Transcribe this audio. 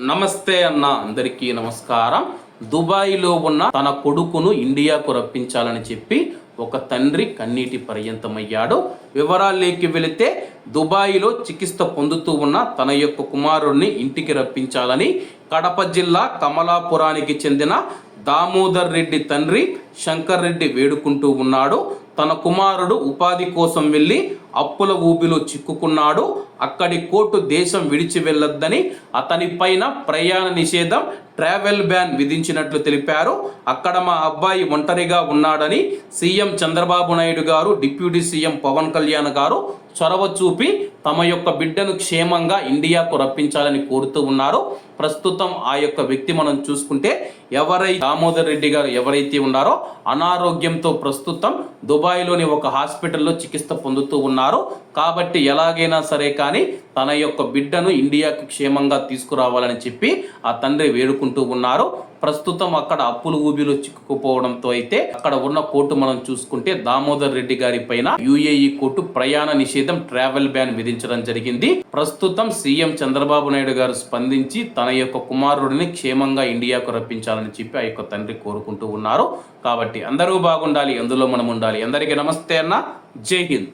నమస్తే అన్న అందరికీ నమస్కారం. దుబాయ్లో ఉన్న తన కొడుకును ఇండియాకు రప్పించాలని చెప్పి ఒక తండ్రి కన్నీటి పర్యంతమయ్యాడు. వివరాల్లోకి వెళితే దుబాయ్లో చికిత్స పొందుతూ ఉన్న తన యొక్క కుమారుడిని ఇంటికి రప్పించాలని కడప జిల్లా కమలాపురానికి చెందిన దామోదర్ రెడ్డి తండ్రి శంకర్ రెడ్డి వేడుకుంటూ ఉన్నాడు. తన కుమారుడు ఉపాధి కోసం వెళ్ళి అప్పుల ఊబిలో చిక్కుకున్నాడు. అక్కడి కోర్టు దేశం విడిచి వెళ్ళొద్దని అతని పైన ప్రయాణ నిషేధం ట్రావెల్ బ్యాన్ విధించినట్లు తెలిపారు. అక్కడ మా అబ్బాయి ఒంటరిగా ఉన్నాడని సీఎం చంద్రబాబు నాయుడు గారు డిప్యూటీ సీఎం పవన్ కళ్యాణ్ గారు చొరవ చూపి తమ యొక్క బిడ్డను క్షేమంగా ఇండియాకు రప్పించాలని కోరుతూ ఉన్నారు. ప్రస్తుతం ఆ యొక్క వ్యక్తి మనం చూసుకుంటే ఎవరై దామోదర్ రెడ్డి గారు ఎవరైతే ఉన్నారో అనారోగ్యంతో ప్రస్తుతం దుబాయ్లోని ఒక హాస్పిటల్లో చికిత్స పొందుతూ ఉన్నారు. కాబట్టి ఎలాగైనా సరే కానీ తన యొక్క బిడ్డను ఇండియాకు క్షేమంగా తీసుకురావాలని చెప్పి ఆ తండ్రి వేడుకుంటూ ఉన్నారు. ప్రస్తుతం అక్కడ అప్పులు ఊబిలో చిక్కుకుపోవడంతో అయితే అక్కడ ఉన్న కోర్టు మనం చూసుకుంటే దామోదర్ రెడ్డి గారి పైన యుఏఈ కోర్టు ప్రయాణ నిషేధం ట్రావెల్ బ్యాన్ విధించడం జరిగింది. ప్రస్తుతం సీఎం చంద్రబాబు నాయుడు గారు స్పందించి తన యొక్క కుమారుడిని క్షేమంగా ఇండియాకు రప్పించాలని చెప్పి ఆ యొక్క తండ్రి కోరుకుంటూ ఉన్నారు. కాబట్టి అందరూ బాగుండాలి అందులో మనం ఉండాలి. అందరికీ నమస్తే అన్న. జై హింద్.